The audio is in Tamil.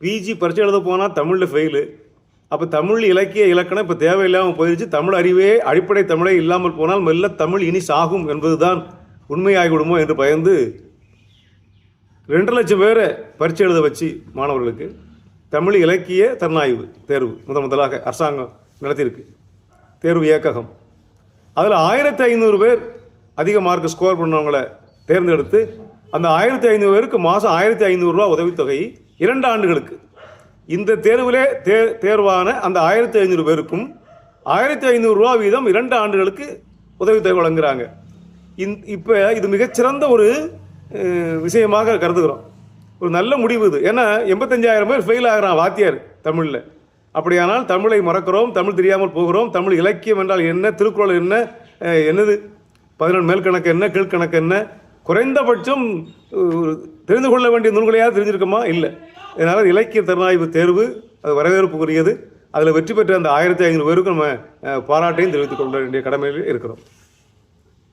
பிஜி பரீட்சை எழுத போனால் தமிழில் ஃபெயிலு அப்போ தமிழ் இலக்கிய இலக்கணம் இப்போ தேவையில்லாமல் போயிடுச்சு தமிழ் அறிவே அடிப்படை தமிழே இல்லாமல் போனால் மெல்ல தமிழ் இனி சாகும் என்பதுதான் உண்மையாகிவிடுமோ என்று பயந்து ரெண்டு லட்சம் பேரை பரீட்சை எழுத வச்சு மாணவர்களுக்கு தமிழ் இலக்கிய திறனாய்வு தேர்வு முதன் முதலாக அரசாங்கம் நடத்தியிருக்கு. தேர்வு இயக்ககம். அதில் ஆயிரத்தி ஐநூறு பேர் அதிக மார்க் ஸ்கோர் பண்ணவங்களை தேர்ந்தெடுத்து அந்த ஆயிரத்தி ஐநூறு பேருக்கு மாதம் ஆயிரத்தி ஐநூறுரூவா உதவித்தொகை இரண்டு ஆண்டுகளுக்கு. இந்த தேர்விலே தே தேர்வான அந்த ஆயிரத்தி ஐநூறு பேருக்கும் ஆயிரத்தி ஐநூறுரூவா வீதம் இரண்டு ஆண்டுகளுக்கு உதவித்தொகை வழங்குகிறாங்க இந் இப்போ இது மிகச்சிறந்த ஒரு விஷயமாக கருதுகிறோம். ஒரு நல்ல முடிவு இது. ஏன்னா எண்பத்தஞ்சாயிரம் பேர் ஃபெயில் ஆகிறான் வாத்தியார் தமிழில். அப்படியானால் தமிழை மறக்கிறோம் தமிழ் தெரியாமல் போகிறோம் தமிழ் இலக்கியம் என்றால் என்ன திருக்குறள் என்ன என்னது? பதினொன்று மேல்கணக்கு என்ன கீழ்கணக்கு என்ன குறைந்தபட்சம் தெரிந்து கொள்ள வேண்டிய நூல்களையாவது தெரிஞ்சிருக்கோமா? இல்லை. இதனால் இலக்கிய திறனாய்வு தேர்வு அது வரவேற்புக்குரியது. அதில் வெற்றி பெற்ற அந்த ஆயிரத்தி ஐநூறு பேருக்கும் நம்ம பாராட்டையும் தெரிவித்துக் கொள்ள வேண்டிய கடமையில் இருக்கிறோம்.